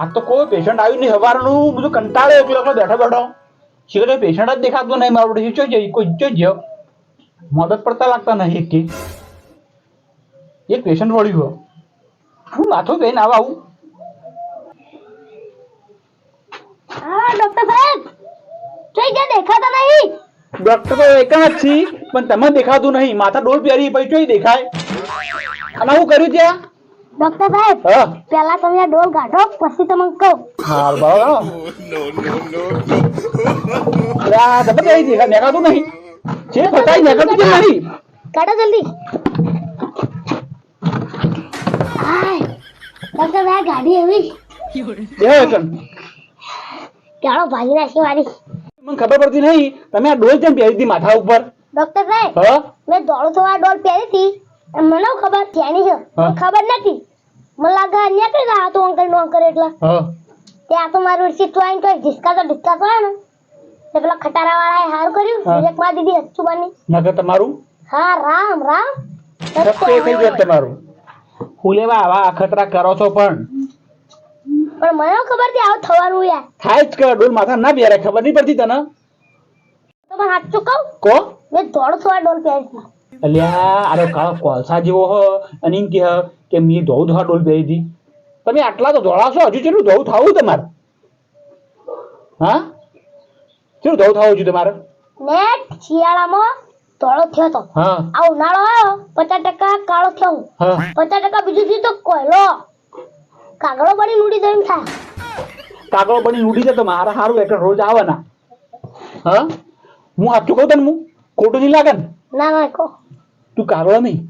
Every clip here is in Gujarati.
આ તો કોઈ પેશન્ટ આવ્યું નહીં. સવારનું બધું કંટાળે એકલો એકલો બેઠો બેઠો. શીખર પેશન્ટ જ દેખાતું નહીં મારું બધું. શું છે કોઈ જો જ મદદ પડતા લાગતા નહીં એક કે એક પેશન્ટ વળ્યું હું માથું બેન આવા આવું. હા ડોક્ટર સાહેબ. જોઈ ગયા? દેખાતા નહીં? ડોક્ટર તો એક જ છી પણ તમે દેખાતું નહીં. માથા ડોલ પહેરી પછી જોઈ દેખાય. અને હું કર્યું ત્યાં? ડોક્ટર સાહેબ હા? પહેલા તમે આ ડોલ કાઢો પછી તમને કહું. હાલ બાબા રા તમે કઈ દેખા દેખાતું નહીં. છે ફટાઈ દેખાતું કેમ નહીં. કાઢો જલ્દી. આય ડોક્ટર સાહેબ ગાડી એવી. બે એકન ચાલો ભાગી નાખી મારી મને ખબર પડતી નહીં તમે આ ડોલ કેમ પહેરી હતી માથા ઉપર? ડોક્ટર સાહેબ હા? મેં દોડું તો આ ડોલ પહેરી હતી. મને ખબર ત્યાંની છે. ખબર નથી. મને લાગે કઈ ગયા તો અંકલ નો અંકલ એટલે. હા. ત્યાં તો મારું સીટ તો આવીને કોઈ ઢીસકા તો ઢીસકા તો ને તે પેલા ખટારા વાળાએ હાર કર્યું. વિવેકમાં દીદી અચ્છુબાની નકર તમારું? હા રામ રામ. સત્ય થઈ ગયો તમારું. હું આવા અખતરા કરો છો પણ. પણ મને ખબરથી આવું થવાનું યાર. થાય જ કે ડોલ માથા ના બેરે ખબર નહીં પડતી તને? તો પણ સાચું કહું? કો? મેં દોડ થોડા ડોલ પહેરી અલ્યા અરે કાળો કોલસા જેવો હ અને એમ કે હ કે મેં ધોવું ધોવા ડોલ પહેરી હતી તમે આટલા તો ધોળાશો હજુ ચેટલું ધોવું થવું તમારે? હા? ચેટલું ધોવું થવું હજુ તમારે? ને શિયાળામાં ધોળો થયો તો. હા. આ ઉનાળો આવ્યો પચાસ ટકા કાળો થયો પચાસ ટકા બીજું થયું તો કોયલો. કાગળો બની ઉડી એમ થાય. કાગળો બની ઉડી જાય તો મારા સારું એટલે રોજ આવવાના. હા? હું સાચું કહું તને હું? ખોટું નહીં લાગે ને? ના ના કહો. તું કાળો નહીં.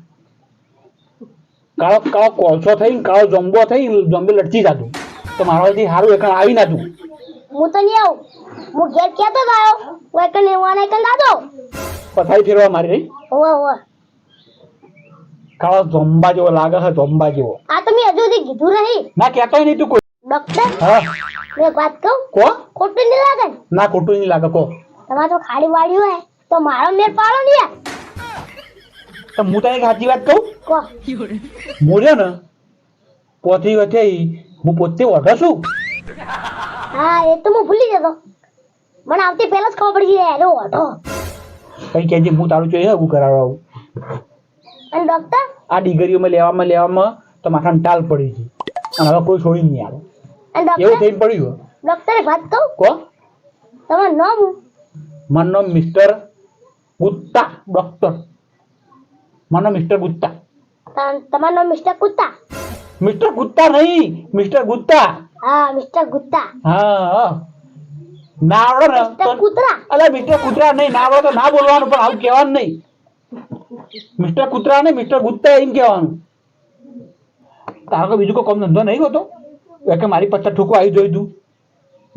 કાળો કાળો કોલસો થઈ કાળો જમ્બો થઈ જમ્બે લટકી જાતું. તો મારાથી સારું એકણ આવી ના તું. હું તો નહીં આવું. હું ઘેર ક્યાં તો આવ્યો હું એક નેવાના એકણ દાદો પથારી ફેરવા મારી રહી ઓવે ઓવે કાળો જોંબા જેવો લાગે છે જોંબા જેવો. આ તો મેં હજુ સુધી કીધું નહીં. ના કેતો નહીં તું કોઈ. ડોક્ટર હા. મેં વાત કહું? કો? ખોટું નહીં લાગે ને? ખોટું નહીં લાગે કો. તમારે તો ખાડી વાળ્યું હોય. તો મારો મેર પાડો ને યાર. તો હું તને એક સાચી વાત કહું? હું ને પોથી વચ્ચે હું પોતે ઓઢો છું. હા એ તો હું ભૂલી જતો. મને આવતી પહેલા જ ખબર પડી ગઈ હેલો ઓઢો. કઈ કહેજે હું તારું જોઈએ હું કરાવવા આવું. અને ડોક્ટર આ ડિગ્રીઓમાં લેવામાં લેવામાં તો માથામાં ટાલ પડી છે. અને હવે કોઈ છોડી નહીં આવે. એવું થઈ પડ્યું ડોક્ટર વાત કહું? કો? તમારું નામ મારું નામ મિસ્ટર ગુપ્તા ડોક્ટર મારું નામ મિસ્ટર ગુપ્તા. તમારું નામ મિસ્ટર કુત્તા મિસ્ટર ગુપ્તા નહીં મિસ્ટર ગુપ્તા. હા મિસ્ટર ગુત્તા હા. ના આવડે ને મિસ્ટર કૂતરા? અલે મિસ્ટર કૂતરા નહીં ના આવડે તો ના બોલવાનું પણ આવું કહેવાનું નહીં. મિસ્ટર કૂતરા નહીં મિસ્ટર ગુપ્તા એમ કહેવાનું. તારો બીજું કોઈ કોમ ધંધો નહીં હોતો કે મારી પચાસ ઠોકો આવી જોઈ તું.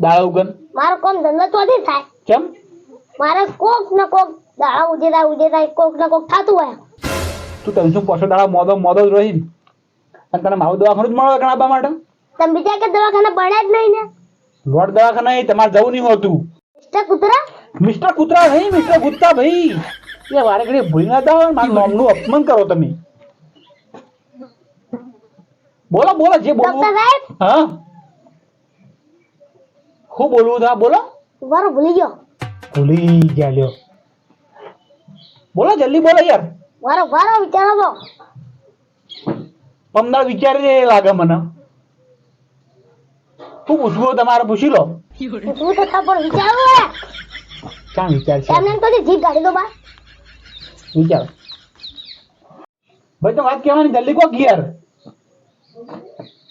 દાળા ઉગન. મારો કોમ ધંધો તો નથી થાય. કેમ મારે કોક ને કોક દાડા ઉજેતા ઉજેતા કોક ને કોક થતું હોય. તું તને શું પાછો દાડા મોદો મોદો જ રહી અને તને મારું દવાખાનું જ મળે આપવા માટે? તમે બીજા કે દવાખાના ભણ્યા જ નહીં ને? લોટ દવાખાના એ તમારે જવું નહીં હોતું. મિસ્ટર કૂતરા? મિસ્ટર કૂતરા નહીં મિસ્ટર ગુપ્તા ભાઈ. એ વારે ઘડી ભૂલી ના દાવ મારું નામનું અપમાન કરો તમે. બોલો બોલો જે બોલો હા? શું બોલવું था બોલો. વારો ભૂલી ગયો. ભૂલી ગયા. લ્યો બોલો જલ્દી બોલો યાર. મારો મારો વિચારો તો પમદાર વિચારી લાગે મને શું પૂછવું તમારે પૂછી લો પૂછવું તો થા પણ વિચારો હે ક્યાં વિચાર છે એમને એમ તો જીભ કાઢી દો બા વિચારો ભાઈ તો વાત કહેવાની જલ્દી કોક યાર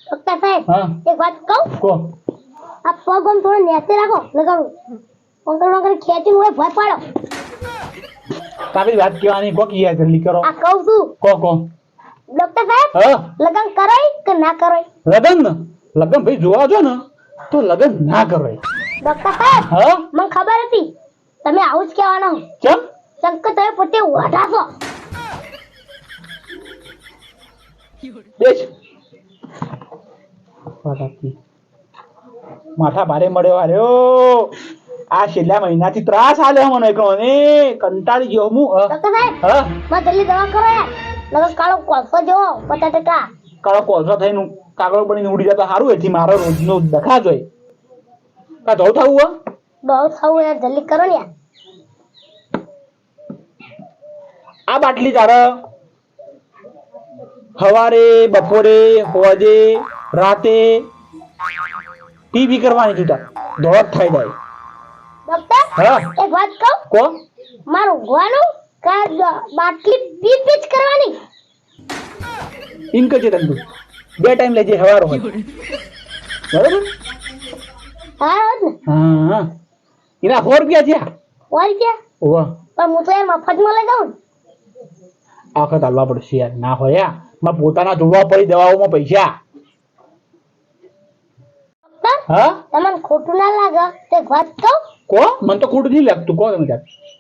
ડોક્ટર સાહેબ હા એક વાત કહું કો આ પગ આમ થોડો નેચે રાખો લગાડું અંકલ અંકલ ખેંચીને હોય ભર પાડો તારી વાત કહેવાની કોક યાર જલ્દી કરો. આ કહું છું. કો કો ડોક્ટર સાહેબ હા? લગન કરાય કે ના કરાય? લગન? લગન ભાઈ જોવા જો ને તો લગન ના કરાય. ડોક્ટર સાહેબ હા? મને ખબર હતી. તમે આવું જ કહેવાનો. કેમ? શંકર તમે પોતે દેશ વાતાતી. માથા ભારે મળ્યો આર્યો આ છેલ્લા મહિનાથી ત્રાસ આલે મને કહો. ને કંટાળી ગયો હું. ડોક્ટર સાહેબમાં જલ્દી દવા કરો યાર લગન કાળો કોલસો જેવો પચાસ ટકા. કાળો કોલસો થઈને કાગળો બનીને ઉડી જતો સારું એથી મારો રોજનો દખા જોઈ. કા ધોળ થવું હો? બહુ થવું યાર જલ્દી કરો ને આ બાટલી તારે સવારે બપોરે હોજે રાતે પીવી કરવાની તું તાર. ધોળ થઈ જાય. હા? એક વાત કહું? કો? મારું ઊંઘવાનું કા બાટલી પીચ પીચ કરવાની? એમ કે છે તને બે ટાઈમ લેજે સવાર હોય. બરાબર? હા હા. એના સો રૂપિયા છે ઓર ક્યાં ઓવા. પણ હું તો યાર મફતમાં લઈ જાઉં ને. તાલવા પડશે યાર. ના હોય યારમાં પોતાના જોવા પડી દવાઓમાં પૈસા. હા? તમને ખોટું ના લાગે. તે વાત કહું? કો? મને તો ખોટું નહીં લાગતું. કો તમે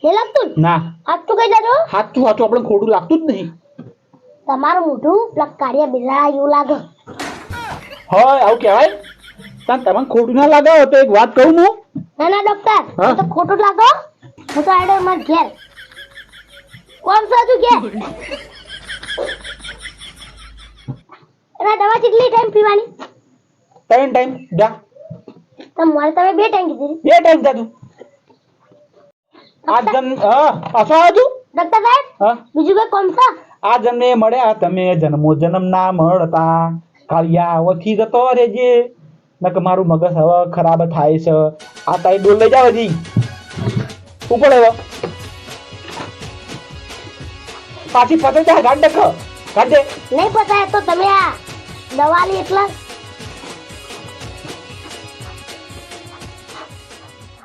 નહીં લાગતું ને? ના. આટલું કહી દેજો હાથું હાથું આપણે ખોટું લાગતું જ નહીં. તમારું મોઢું પેલા કાળિયા બિલાડા એવું લાગે. હોય આવું કહેવાય. તાન તમને ખોટું ના લાગે તો એક વાત કહું હું. ના ના ડોક્ટર. તો ખોટું લાગો હું. તો આડે માર ઘેર. કોણ તું ઘેર? એના દવા કેટલી ટાઈમ પીવાની? ત્રણ ટાઈમ. જા. તમારે મારે તમે બે ટાઈમ કીધી બે ટાઈમ તું. આ જન હા પાછો ડોક્ટર સાહેબ હા? બીજું કઈ કોણ આ જન્મે મળ્યા તમે જન્મો જન્મ ના મળતા કાળિયા ઓથી જતો રેજે નક મારું મગજ હવે ખરાબ થાય છે. આ તાઈ ડોલ લઈ જાવ હજી. ઉપર હવે પાછી પતે જા ગાંડ ડખ ગાંડે નહીં પતાય તો તમે આ દવા લી એટલે